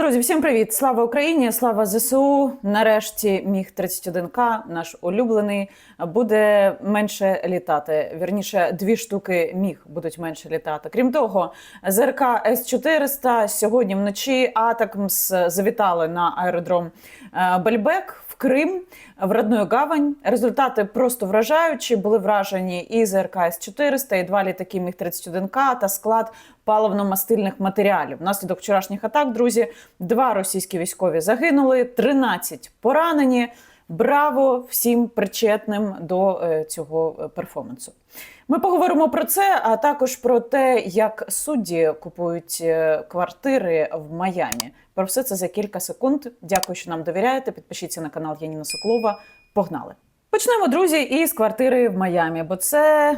Друзі, всім привіт! Слава Україні! Слава ЗСУ! Нарешті міг 31К, наш улюблений, буде менше літати. Вірніше, дві штуки міг будуть менше літати. Крім того, ЗРК С-400 сьогодні вночі Атакмс завітали на аеродром е, Бельбек Крим в родную гавань. Результати просто вражаючі. Були вражені і ЗРК С-400, і два літаки міг 31К та склад паливно-мастильних матеріалів. Внаслідок вчорашніх атак, друзі, два російські військові загинули, 13 поранені. Браво всім причетним до е, цього е, перформансу. Ми поговоримо про це, а також про те, як судді купують е, квартири в Майамі. Про все це за кілька секунд. Дякую, що нам довіряєте. Підпишіться на канал Яніна Соколова. Погнали! Почнемо, друзі, із квартири в Майамі, бо це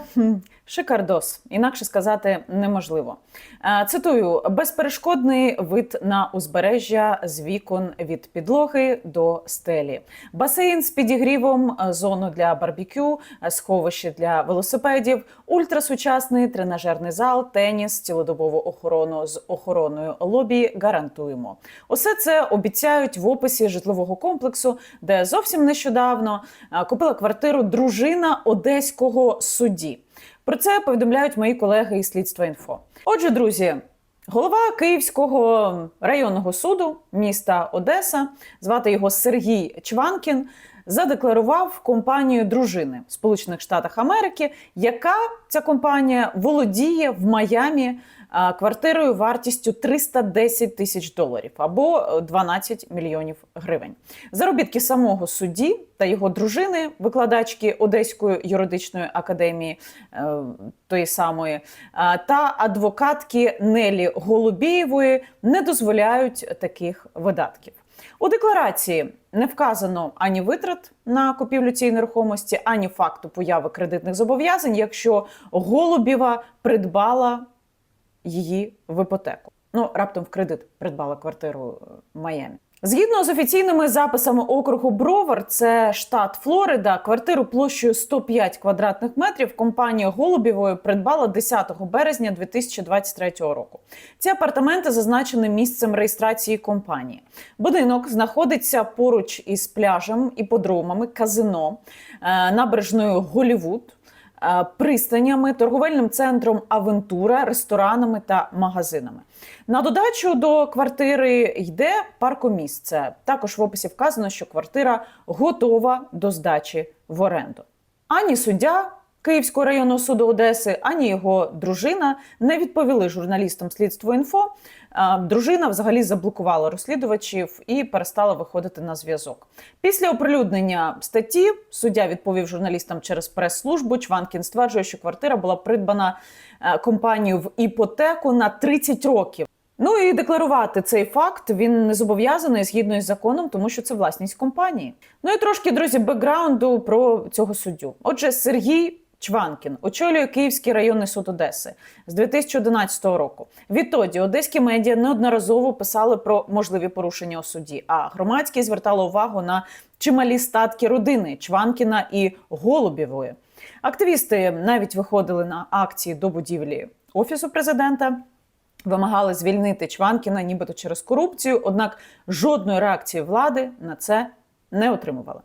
шикардос, інакше сказати неможливо. Е, Цитую: безперешкодний вид на узбережжя з вікон від підлоги до стелі, басейн з підігрівом, е, зону для барбекю, е, сховище для велосипедів, ультрасучасний тренажерний зал, теніс, цілодобову охорону з охороною лобі. Гарантуємо. Усе це обіцяють в описі житлового комплексу, де зовсім нещодавно купила квартиру дружина одеського судді. Про це повідомляють мої колеги із слідства інфо. Отже, друзі. Голова Київського районного суду міста Одеса, звати його Сергій Чванкін, задекларував компанію дружини Сполучених Штатах Америки, яка ця компанія володіє в Майамі квартирою вартістю 310 тисяч доларів або е, 12 мільйонів гривень. Заробітки самого судді та його дружини, викладачки Одеської юридичної академії е, тої самої, та адвокатки Нелі Голубєєвої не дозволяють таких видатків. У декларації не вказано ані витрат на купівлю цієї нерухомості, ані факту появи кредитних зобов'язань, якщо Голубєва придбала її в іпотеку. Ну, раптом в кредит придбала квартиру е, в Майамі. Згідно з офіційними записами округу Бровар, це штат Флорида, квартиру площею 105 квадратних метрів компанія Голубєвої придбала 10 березня 2023 року. Ці апартаменти зазначені місцем реєстрації компанії. Будинок знаходиться поруч із пляжем, іподромами, казино, е, набережною Голівуд пристанями, торговельним центром Авентура, ресторанами та магазинами. На додачу до квартири йде паркомісце. Також в описі вказано, що квартира готова до здачі в оренду. Ані суддя Київського районного суду Одеси, ані його дружина не відповіли журналістам слідство інфо. Дружина взагалі заблокувала розслідувачів і перестала виходити на зв'язок. Після оприлюднення статті суддя відповів журналістам через прес-службу. Чванкін стверджує, що квартира була придбана е, компанією в іпотеку на 30 років. Ну і декларувати цей факт він не зобов'язаний згідно із законом, тому що це власність компанії. Ну і трошки, друзі, бекграунду про цього суддю. Отже, Сергій Чванкін очолює Київський районний суд Одеси з 2011 року. Відтоді одеські медіа неодноразово писали про можливі порушення у суді. А громадськість звертала увагу на чималі статки родини Чванкіна і Голубєвої. Активісти навіть виходили на акції до будівлі офісу президента. Вимагали звільнити Чванкіна, нібито через корупцію, однак жодної реакції влади на це не отримували.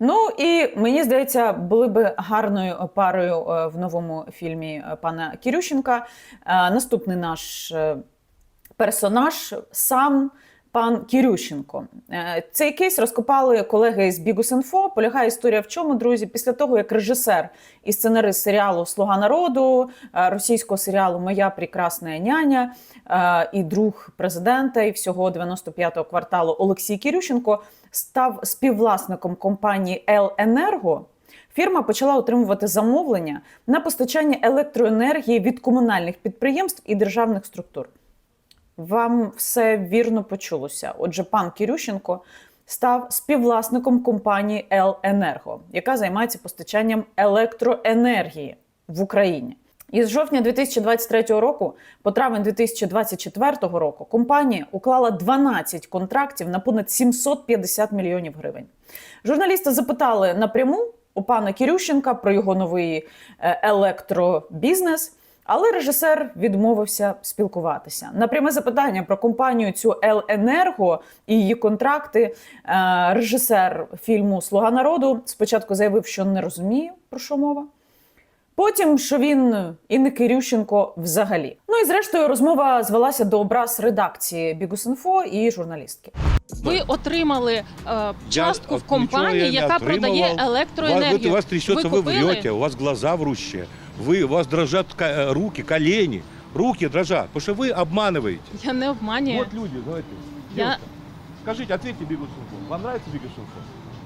Ну і мені здається, були би гарною парою е, в новому фільмі е, пана Кірющенка. Е, Наступний наш персонаж сам пан Кірющенко. Е, Цей кейс розкопали колеги з Бігус.Інфо. Полягає історія в чому, друзі? Після того, як режисер і сценарист серіалу Слуга народу, е, російського серіалу Моя прекрасна няня е, і друг президента і всього 95-го кварталу Олексій Кірющенко став співвласником компанії «Еленерго», Фірма почала отримувати замовлення на постачання електроенергії від комунальних підприємств і державних структур. Вам все вірно почулося. Отже, пан Кірющенко став співвласником компанії «Еленерго», яка займається постачанням електроенергії в Україні. Із жовтня 2023 року по травень 2024 року компанія уклала 12 контрактів на понад 750 мільйонів гривень. Журналісти запитали напряму у пана Кірющенка про його новий е, електробізнес. Але режисер відмовився спілкуватися. На пряме запитання про компанію цю «Еленерго» і її контракти. е, Режисер фільму Слуга народу спочатку заявив, що не розуміє про що мова. Потім, що він і не Кирющенко взагалі. Ну і зрештою розмова звелася до образ редакції Бігус.Інфо і журналістки. Ви отримали е, частку Я в компанії, нічого я яка не продає отримував. У вас, електроенергію. вот у вас трясется, ви вы, купили? врете, у вас глаза врущие, вы, у вас дрожат ка- э, руки, колени, руки дрожат, потому что вы обманываете. Я не обманюю. Вот люди, давайте. Я- Девушка, Скажите, ответьте Бигус.Инфо. Вам нравится Бигус.Инфо?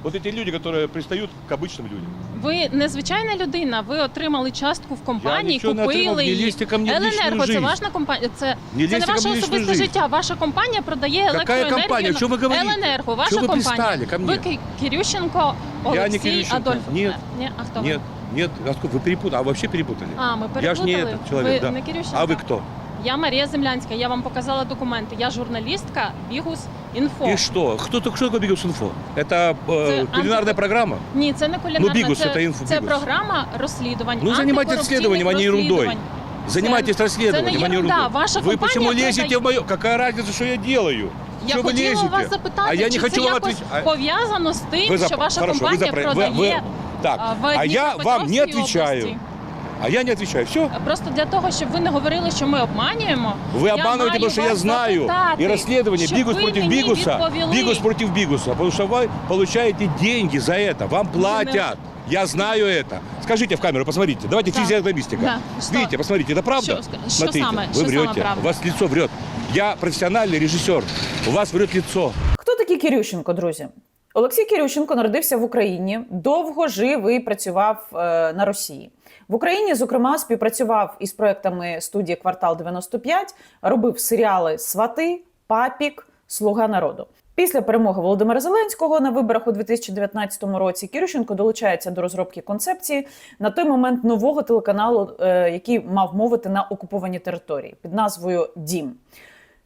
Вот эти люди, которые пристают к обычным людям. Ви незвичайна людина. Ви отримали частку в компанії, нічого не отримав, купили не її. лізьте ко мені в лічну Еленерго, це жизнь. ваша компанія. Це, Не це не лезьте ко ваше мне в личную особисте жизнь. життя. Ваша компанія продає Какая електроенергію. компания? на- Что вы говорите? Еленерго, ваша Чего вы компанія. пристали ко мне? Ви Ки- Кирющенко, Я не Олексій Кирющенко. Адольфов. Нет. Ні, а хто ви? Нет, нет, а сколько? Вы перепутали, а вообще перепутали. А, ми Я ж переплутали. не этот человек, ви да. не Кирющенко? А вы кто? Я Марія Землянська. Я вам показала документи. Я журналістка Бігус Інфо. И что? Кто, кто такое Бигус.Инфо? Это э, Это кулинарная анти- программа? Ні, це не кулінарна. Ну, Бігус, це, це інфо- це Бігус. програма розслідувань. Ну, занимайтесь антикорупційних расследованием, а не ерундой. розслідувань. Занимайтесь расследованием, це а не не ерунда. ерундой. Ваша Вы компания почему лезете продает- в мою... Какая разница, что я делаю? Я Что вы хотіла лезете? вас запитати, А я не чи хочу це вам якось отвечать. А- пов'язано з тим, Вы за- що ваша Хорошо, вы компанія за- вы- продає вы- Так, а, в а я вам не Дніпропетровській отвечаю. області. А я не отвечаю. Все? Просто для того, щоб ви не говорили, що ми обманюємо. Вы я обманываете, маю потому что я вас знаю. запитати, И расследование щоб Бигус ви против мені Бигуса. відповіли. Бигус против Бигуса. Потому что вы получаете деньги за это. Вам платят. Я знаю это. Скажите в камеру, посмотрите. Давайте Да. физиогномистика. Да. Что? Видите, посмотрите, это правда? Что ска- что Смотрите, самое- вы что самое врете. правда? У вас лицо врет. Я профессиональный режиссер. У вас врет лицо. Хто такий Кирющенко, друзі? Олексій Кирющенко народився в Україні, довго жив і працював е, на Росії. В Україні, зокрема, співпрацював із проектами студії Квартал 95, робив серіали Свати, Папік, Слуга народу. Після перемоги Володимира Зеленського на виборах у 2019 році Кирющенко долучається до розробки концепції на той момент нового телеканалу, е, який мав мовити на окупованій території під назвою Дім.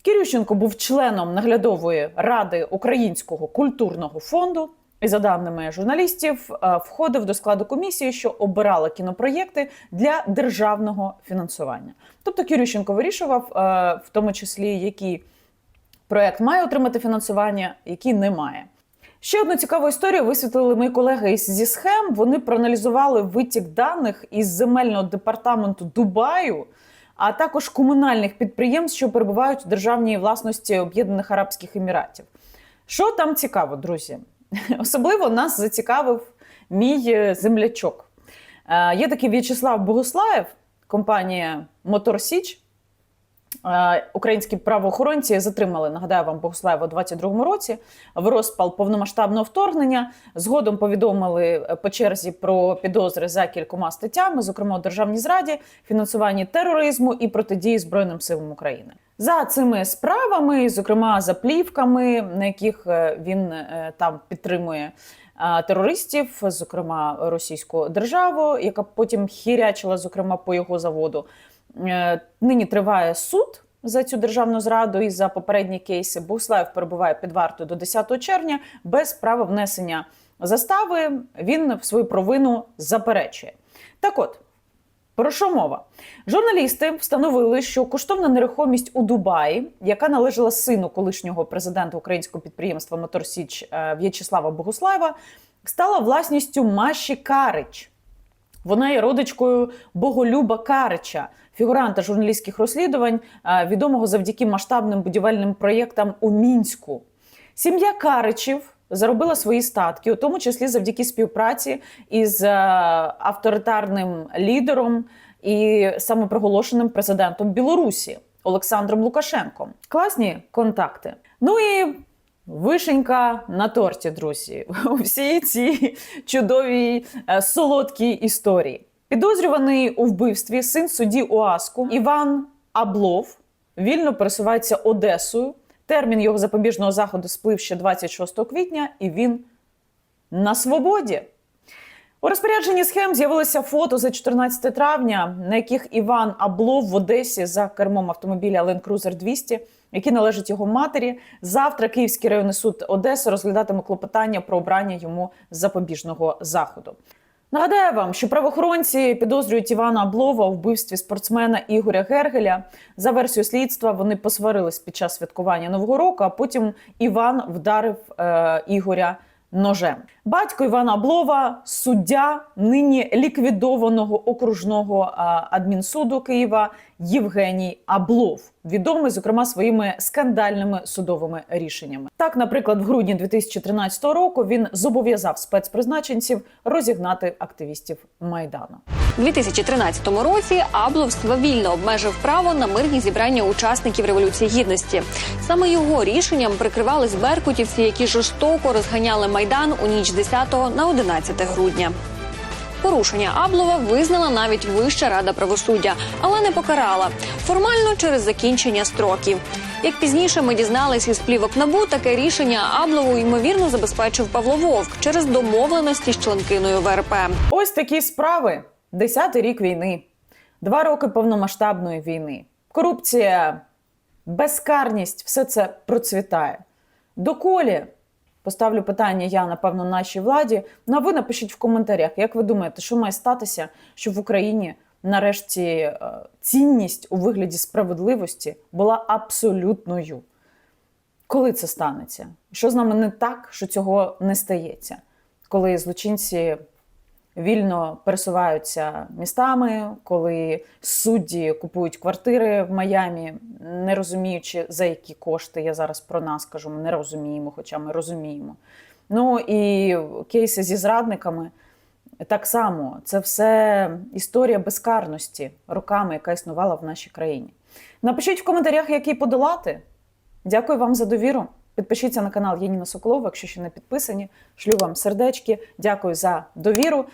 Кирющенко був членом наглядової ради Українського культурного фонду. За даними журналістів, е, входив до складу комісії, що обирала кінопроєкти для державного фінансування. Тобто Кирющенко вирішував, е, в тому числі, який проект має отримати фінансування, який не має. Ще одну цікаву історію висвітлили мої колеги зі схем. Вони проаналізували витік даних із земельного департаменту Дубаю, а також комунальних підприємств, що перебувають у державній власності Об'єднаних Арабських Еміратів. Що там цікаво, друзі? Особливо нас зацікавив мій е, землячок. Е, Є такий В'ячеслав Богуслаєв, компанія Мотор Січ. Е, Українські правоохоронці затримали, нагадаю вам, Богуслаєва у 22-му році в розпал повномасштабного вторгнення. Згодом повідомили по черзі про підозри за кількома статтями, зокрема у державній зраді, фінансуванні тероризму і протидії Збройним силам України. За цими справами, зокрема за плівками, на яких е, він е, там підтримує терористів, зокрема російську державу, яка потім хірячила, зокрема по його заводу. Е, Нині триває суд за цю державну зраду і за попередні кейси. Буслаєв перебуває під вартою до 10 червня без права внесення застави. Він свою провину заперечує. Так от. Про що мова? Журналісти встановили, що коштовна нерухомість у Дубаї, яка належала сину колишнього президента українського підприємства Мотор Січ е, В'ячеслава Богуслаєва, стала власністю Маші Карич. Вона є родичкою Боголюба Карича, фігуранта журналістських розслідувань, е, відомого завдяки масштабним будівельним проєктам у Мінську. Сім'я Каричів заробила свої статки, у тому числі завдяки співпраці із е, авторитарним лідером і самопроголошеним президентом Білорусі Олександром Лукашенком. Класні контакти. Ну і Вишенька на торті, друзі, у всій цій чудовій е, солодкій історії. Підозрюваний у вбивстві син судді УАСКу Іван Аблов вільно пересувається Одесою. Термін його запобіжного заходу сплив ще 26 квітня, і він на свободі. У розпорядженні схем з'явилися фото за 14 травня, на яких Іван Аблов в Одесі за кермом автомобіля Land Cruiser 200, який належить його матері. Завтра Київський районний суд Одеси розглядатиме клопотання про обрання йому запобіжного заходу. Нагадаю вам, що правоохоронці підозрюють Івана Аблова у вбивстві спортсмена Ігоря Гергеля. За версією слідства вони посварились під час святкування Нового року, а потім Іван вдарив е, Ігоря ножем. Батько Івана Аблова, суддя нині ліквідованого окружного адмінсуду Києва Євгеній Аблов, відомий зокрема своїми скандальними судовими рішеннями. Так, наприклад, в грудні 2013 року він зобов'язав спецпризначенців розігнати активістів майдану. У 2013 році Аблов свавільно обмежив право на мирні зібрання учасників революції гідності. Саме його рішенням прикривались беркутівці, які жорстоко розганяли майдан у ніч 10 на 11 грудня. Порушення Аблова визнала навіть Вища рада правосуддя, але не покарала формально через закінчення строків. Як пізніше ми дізналися із плівок набу, таке рішення Аблову ймовірно забезпечив Павло Вовк через домовленості з членкиною ВРП. Ось такі справи. Десятий рік війни, два роки повномасштабної війни, корупція, безкарність все це процвітає. Доколі поставлю питання я, напевно, нашій владі. Ну а ви напишіть в коментарях, як ви думаєте, що має статися, щоб в Україні нарешті е, цінність у вигляді справедливості була абсолютною. Коли це станеться? Що з нами не так, що цього не стається? Коли злочинці вільно пересуваються містами, коли судді купують квартири в Майамі, не розуміючи за які кошти. Я зараз про нас кажу, ми не розуміємо, хоча ми розуміємо. Ну і кейси зі зрадниками. Так само це все історія безкарності роками, яка існувала в нашій країні. Напишіть в коментарях, який подолати. Дякую вам за довіру. Підпишіться на канал Єніна Соколова, якщо ще не підписані. Шлю вам сердечки. Дякую за довіру.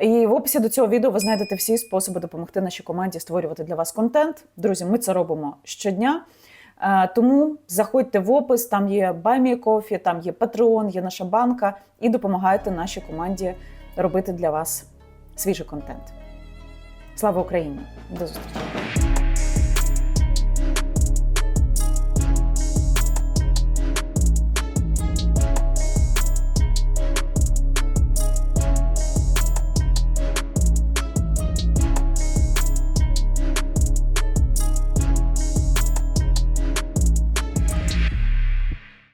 І в описі до цього відео ви знайдете всі способи допомогти нашій команді створювати для вас контент. Друзі, ми це робимо щодня. Е, Тому заходьте в опис, там є BuyMeCoffee, там є Patreon, є наша банка, і допомагайте нашій команді робити для вас свіжий контент. Слава Україні! До зустрічі!